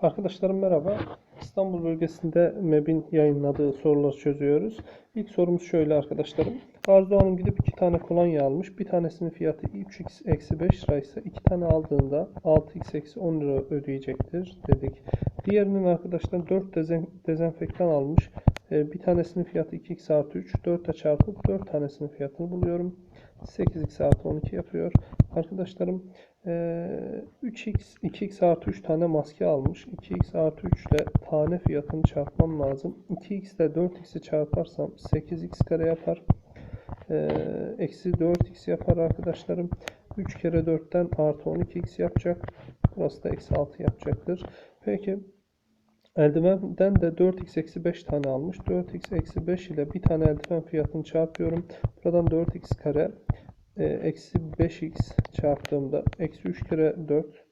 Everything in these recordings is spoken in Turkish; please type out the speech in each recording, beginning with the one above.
Arkadaşlarım merhaba. İstanbul bölgesinde MEB'in yayınladığı soruları çözüyoruz. İlk sorumuz şöyle arkadaşlarım. Arzu Hanım gidip iki tane kolonya almış. Bir tanesinin fiyatı 3x eksi 5 liraysa iki tane aldığında 6x eksi 10 lira ödeyecektir dedik. Diğerinin arkadaşlar 4 dezen, dezenfektan almış. Ee, bir tanesinin fiyatı 2x artı 3. 4'e çarpıp 4 tanesinin fiyatını buluyorum. 8x artı 12 yapıyor. Arkadaşlarım eee, 3x, 2x artı 3 tane maske almış. 2x artı 3 ile tane fiyatını çarpmam lazım. 2x ile 4x'i çarparsam 8x kare yapar. Eee, Eksi 4x yapar arkadaşlarım. 3 kere 4'ten artı 12x yapacak. Burası da eksi 6 yapacaktır. Peki Eldivenden de 4x eksi 5 tane almış. 4x eksi 5 ile bir tane eldiven fiyatını çarpıyorum. Buradan 4x kare eksi 5x çarptığımda eksi 3 kere 4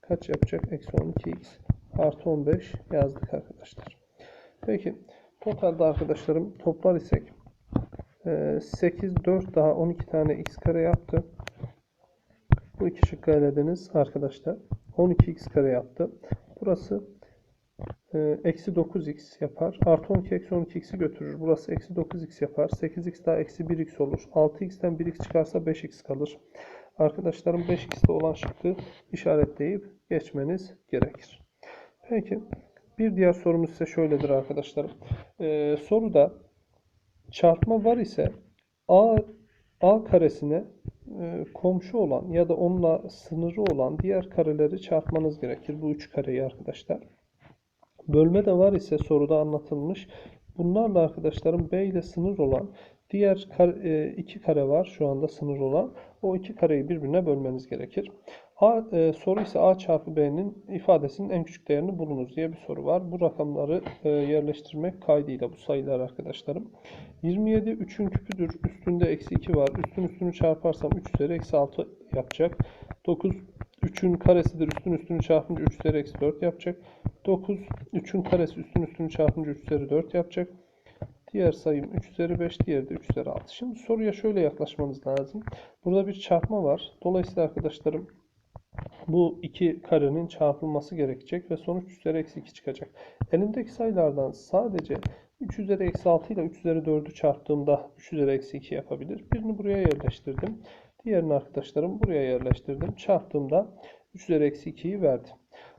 kaç yapacak? Eksi 12x artı 15 yazdık arkadaşlar. Peki totalde arkadaşlarım toplar isek e, 8 4 daha 12 tane x kare yaptı. Bu iki şıkkı elediniz arkadaşlar. 12x kare yaptı. Burası e, eksi 9x yapar. Artı 12 eksi 12x'i götürür. Burası eksi 9x yapar. 8x daha eksi 1x olur. 6x'ten 1x çıkarsa 5x kalır. Arkadaşlarım 5x'te olan şıkkı işaretleyip geçmeniz gerekir. Peki bir diğer sorumuz ise şöyledir arkadaşlarım. E, soruda çarpma var ise a a karesine e, komşu olan ya da onunla sınırı olan diğer kareleri çarpmanız gerekir. Bu üç kareyi arkadaşlar. Bölme de var ise soruda anlatılmış. Bunlarla arkadaşlarım B ile sınır olan diğer kare, e, iki kare var şu anda sınır olan. O iki kareyi birbirine bölmeniz gerekir. A, e, soru ise A çarpı B'nin ifadesinin en küçük değerini bulunuz diye bir soru var. Bu rakamları e, yerleştirmek kaydıyla bu sayılar arkadaşlarım. 27 3'ün küpüdür. Üstünde eksi 2 var. Üstün üstünü çarparsam 3 üzeri eksi 6 yapacak. 9 3'ün karesidir. Üstün üstünü çarpınca 3 üzeri eksi 4 yapacak. 9 3'ün karesi üstün üstünü çarpınca 3 üzeri 4 yapacak. Diğer sayım 3 üzeri 5, diğeri de 3 üzeri 6. Şimdi soruya şöyle yaklaşmanız lazım. Burada bir çarpma var. Dolayısıyla arkadaşlarım bu iki karenin çarpılması gerekecek ve sonuç 3 üzeri eksi 2 çıkacak. Elimdeki sayılardan sadece 3 üzeri eksi 6 ile 3 üzeri 4'ü çarptığımda 3 üzeri eksi 2 yapabilir. Birini buraya yerleştirdim. Diğerini arkadaşlarım buraya yerleştirdim. Çarptığımda 3 üzeri eksi 2'yi verdi.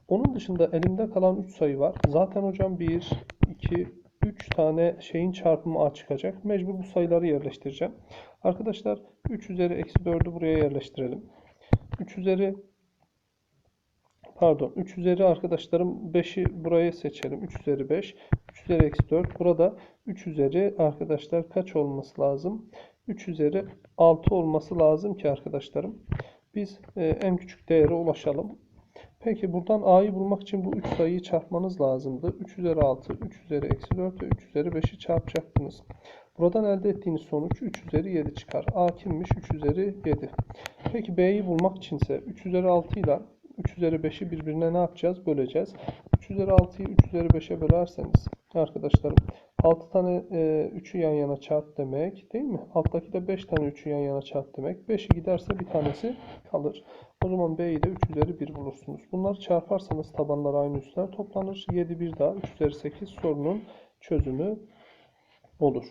Onun dışında elimde kalan 3 sayı var. Zaten hocam 1, 2, 3 tane şeyin çarpımı A çıkacak. Mecbur bu sayıları yerleştireceğim. Arkadaşlar 3 üzeri eksi 4'ü buraya yerleştirelim. 3 üzeri pardon 3 üzeri arkadaşlarım 5'i buraya seçelim. 3 üzeri 5, 3 üzeri eksi 4. Burada 3 üzeri arkadaşlar kaç olması lazım? 3 üzeri 6 olması lazım ki arkadaşlarım biz e, en küçük değere ulaşalım. Peki buradan a'yı bulmak için bu 3 sayıyı çarpmanız lazımdı. 3 üzeri 6, 3 üzeri eksi 4 ve 3 üzeri 5'i çarpacaktınız. Buradan elde ettiğiniz sonuç 3 üzeri 7 çıkar. A kimmiş? 3 üzeri 7. Peki b'yi bulmak içinse 3 üzeri 6 ile 3 üzeri 5'i birbirine ne yapacağız? Böleceğiz. 3 üzeri 6'yı 3 üzeri 5'e bölerseniz arkadaşlarım 6 tane e, 3'ü yan yana çarp demek değil mi? Alttaki de 5 tane 3'ü yan yana çarp demek. 5'i giderse bir tanesi kalır. O zaman B'yi de 3 üzeri 1 bulursunuz. Bunları çarparsanız tabanlar aynı üstler toplanır. 7 bir daha 3 üzeri 8 sorunun çözümü olur.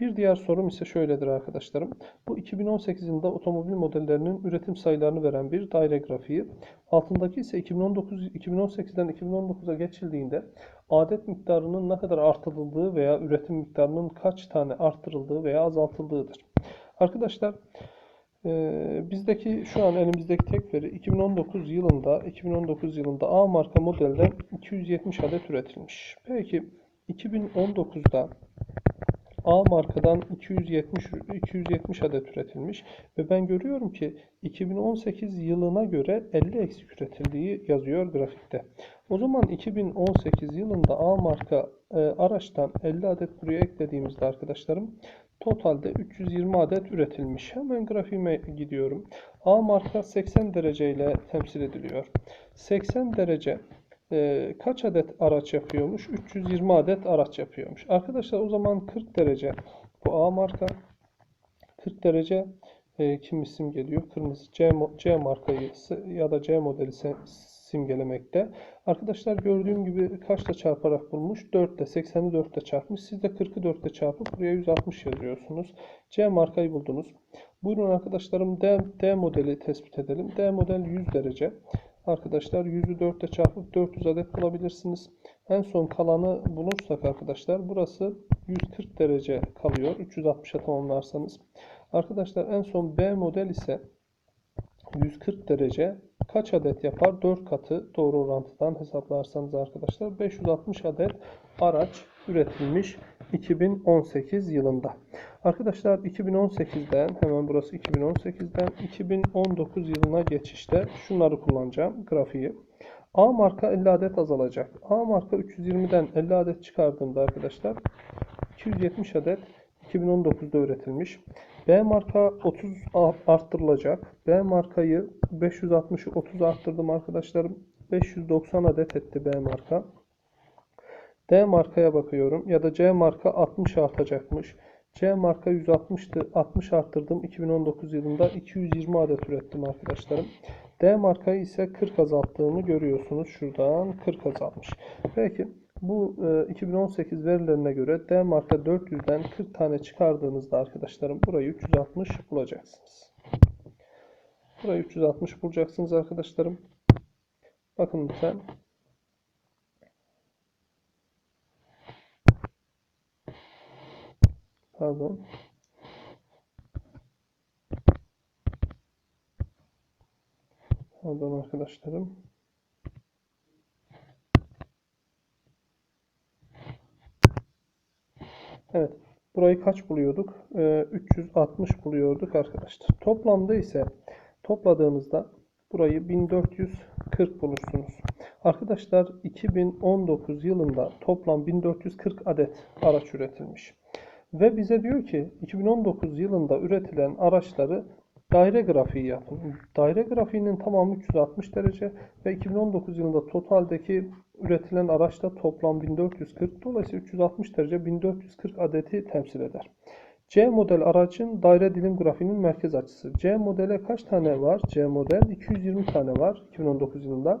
Bir diğer sorum ise şöyledir arkadaşlarım. Bu 2018 yılında otomobil modellerinin üretim sayılarını veren bir daire grafiği. Altındaki ise 2019 2018'den 2019'a geçildiğinde adet miktarının ne kadar artırıldığı veya üretim miktarının kaç tane arttırıldığı veya azaltıldığıdır. Arkadaşlar ee, bizdeki şu an elimizdeki tek veri 2019 yılında 2019 yılında A marka modelden 270 adet üretilmiş. Peki 2019'da A markadan 270 270 adet üretilmiş ve ben görüyorum ki 2018 yılına göre 50 eksik üretildiği yazıyor grafikte. O zaman 2018 yılında A marka e, araçtan 50 adet buraya eklediğimizde arkadaşlarım totalde 320 adet üretilmiş. Hemen grafiğime gidiyorum. A marka 80 derece ile temsil ediliyor. 80 derece e, kaç adet araç yapıyormuş? 320 adet araç yapıyormuş. Arkadaşlar o zaman 40 derece bu A marka 40 derece e, kim isim geliyor? Kırmızı C, C markayı ya da C modeli simgelemekte. Arkadaşlar gördüğüm gibi kaçla çarparak bulmuş? 4 ile 80'i 4 ile çarpmış. Siz de 40'ı 4 ile çarpıp buraya 160 yazıyorsunuz. C markayı buldunuz. Buyurun arkadaşlarım D, D modeli tespit edelim. D model 100 derece. Arkadaşlar 100'ü 4 ile çarpıp 400 adet bulabilirsiniz. En son kalanı bulursak arkadaşlar burası 140 derece kalıyor. 360'a tamamlarsanız. Arkadaşlar en son B model ise 140 derece kaç adet yapar? 4 katı doğru orantıdan hesaplarsanız arkadaşlar 560 adet araç üretilmiş 2018 yılında. Arkadaşlar 2018'den hemen burası 2018'den 2019 yılına geçişte şunları kullanacağım grafiği. A marka 50 adet azalacak. A marka 320'den 50 adet çıkardığımda arkadaşlar 270 adet 2019'da üretilmiş. B marka 30 arttırılacak. B markayı 560'ı 30 arttırdım arkadaşlarım. 590 adet etti B marka. D markaya bakıyorum ya da C marka 60 artacakmış. C marka 160'tı. 60 arttırdım. 2019 yılında 220 adet ürettim arkadaşlarım. D markayı ise 40 azalttığımı görüyorsunuz. Şuradan 40 azalmış. Peki bu e, 2018 verilerine göre D marka 400'den 40 tane çıkardığınızda arkadaşlarım burayı 360 bulacaksınız. Burayı 360 bulacaksınız arkadaşlarım. Bakın lütfen. Pardon. Pardon arkadaşlarım. Evet. Burayı kaç buluyorduk? Ee, 360 buluyorduk arkadaşlar. Toplamda ise topladığınızda burayı 1440 bulursunuz. Arkadaşlar 2019 yılında toplam 1440 adet araç üretilmiş. Ve bize diyor ki 2019 yılında üretilen araçları daire grafiği yapın. Daire grafiğinin tamamı 360 derece ve 2019 yılında totaldeki üretilen araçta toplam 1440. Dolayısıyla 360 derece 1440 adeti temsil eder. C model aracın daire dilim grafiğinin merkez açısı. C modele kaç tane var? C model 220 tane var 2019 yılında.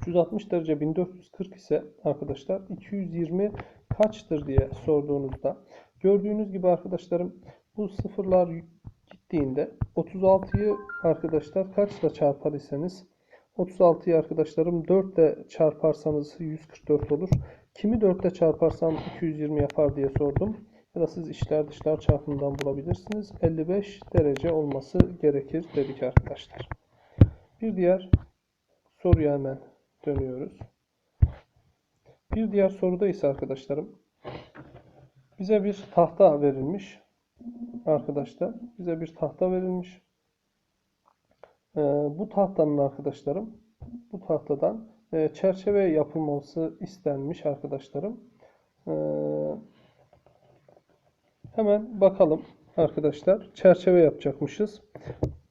360 derece 1440 ise arkadaşlar 220 kaçtır diye sorduğunuzda gördüğünüz gibi arkadaşlarım bu sıfırlar gittiğinde 36'yı arkadaşlar kaçla çarpar iseniz 36'yı arkadaşlarım 4 ile çarparsanız 144 olur. Kimi 4 ile çarparsam 220 yapar diye sordum. Ya da siz içler dışlar çarpımından bulabilirsiniz. 55 derece olması gerekir dedik arkadaşlar. Bir diğer soruya hemen dönüyoruz. Bir diğer soruda ise arkadaşlarım bize bir tahta verilmiş. Arkadaşlar bize bir tahta verilmiş. Ee, bu tahtanın arkadaşlarım bu tahtadan e, çerçeve yapılması istenmiş arkadaşlarım. Ee, hemen bakalım arkadaşlar. Çerçeve yapacakmışız.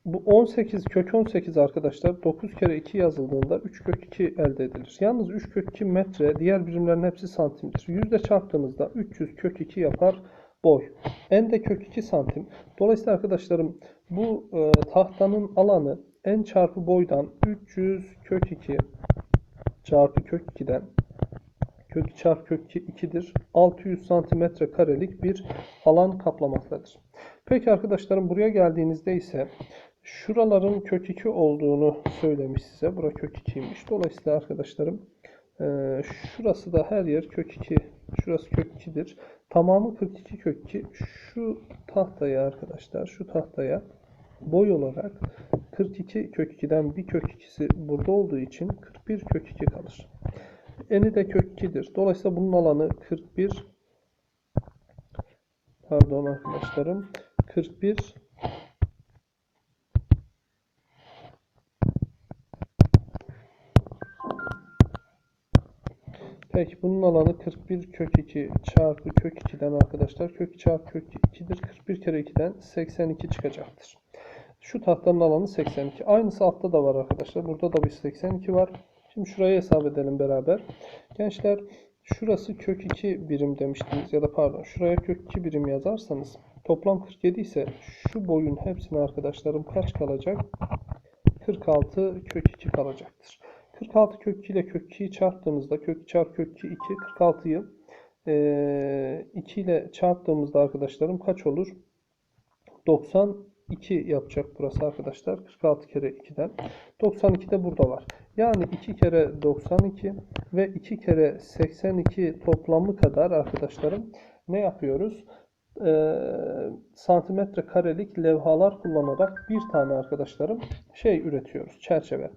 Bu 18 kök 18 arkadaşlar 9 kere 2 yazıldığında 3 kök 2 elde edilir. Yalnız 3 kök 2 metre diğer birimlerin hepsi santimdir. Yüzde çarptığımızda 300 kök 2 yapar boy. En de kök 2 santim. Dolayısıyla arkadaşlarım bu e, tahtanın alanı en çarpı boydan 300 kök 2 çarpı kök 2'den kök 2 çarpı kök 2 2'dir. 600 santimetre karelik bir alan kaplamaktadır. Peki arkadaşlarım buraya geldiğinizde ise şuraların kök 2 olduğunu söylemiş size. Bura kök 2'ymiş. Dolayısıyla arkadaşlarım e, şurası da her yer kök 2. Şurası kök 2'dir. Tamamı 42 kök 2. Şu tahtaya arkadaşlar şu tahtaya boy olarak 42 kök 2'den bir kök 2'si burada olduğu için 41 kök 2 kalır. Eni de kök 2'dir. Dolayısıyla bunun alanı 41 pardon arkadaşlarım 41 Peki bunun alanı 41 kök 2 çarpı kök 2'den arkadaşlar kök 2 çarpı kök 2'dir. 41 kere 2'den 82 çıkacaktır. Şu tahtanın alanı 82. Aynısı altta da var arkadaşlar. Burada da bir 82 var. Şimdi şurayı hesap edelim beraber. Gençler şurası kök 2 birim demiştiniz ya da pardon şuraya kök 2 birim yazarsanız toplam 47 ise şu boyun hepsine arkadaşlarım kaç kalacak? 46 kök 2 kalacaktır. 46 kök 2 ile kök 2'yi çarptığımızda kök 2 çarpı kök 2 2 46'yı eee 2 ile çarptığımızda arkadaşlarım kaç olur? 92 yapacak burası arkadaşlar. 46 kere 2'den. 92 de burada var. Yani 2 kere 92 ve 2 kere 82 toplamı kadar arkadaşlarım ne yapıyoruz? Ee, santimetre karelik levhalar kullanarak bir tane arkadaşlarım şey üretiyoruz. Çerçeve.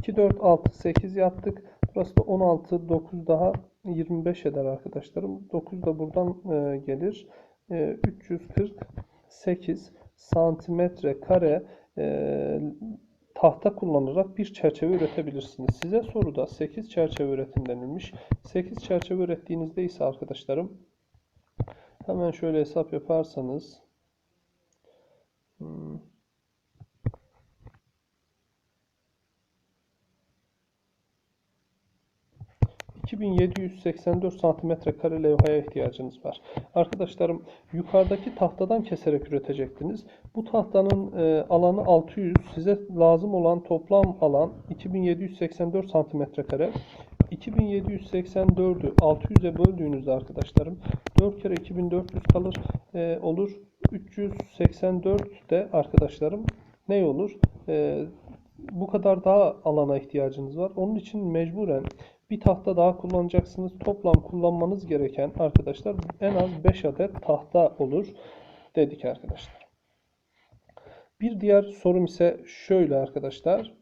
2, 4, 6, 8 yaptık. Burası da 16, 9 daha 25 eder arkadaşlarım. 9 da buradan e, gelir. E, 348 santimetre kare e, tahta kullanarak bir çerçeve üretebilirsiniz. Size soruda 8 çerçeve üretin denilmiş. 8 çerçeve ürettiğinizde ise arkadaşlarım hemen şöyle hesap yaparsanız hmm, 2784 santimetre kare levhaya ihtiyacınız var. Arkadaşlarım yukarıdaki tahtadan keserek üretecektiniz. Bu tahtanın e, alanı 600. Size lazım olan toplam alan 2784 santimetre kare. 2784'ü 600'e böldüğünüzde arkadaşlarım 4 kere 2400 kalır e, olur. 384 de arkadaşlarım ne olur? E, bu kadar daha alana ihtiyacınız var. Onun için mecburen bir tahta daha kullanacaksınız. Toplam kullanmanız gereken arkadaşlar en az 5 adet tahta olur dedik arkadaşlar. Bir diğer sorum ise şöyle arkadaşlar.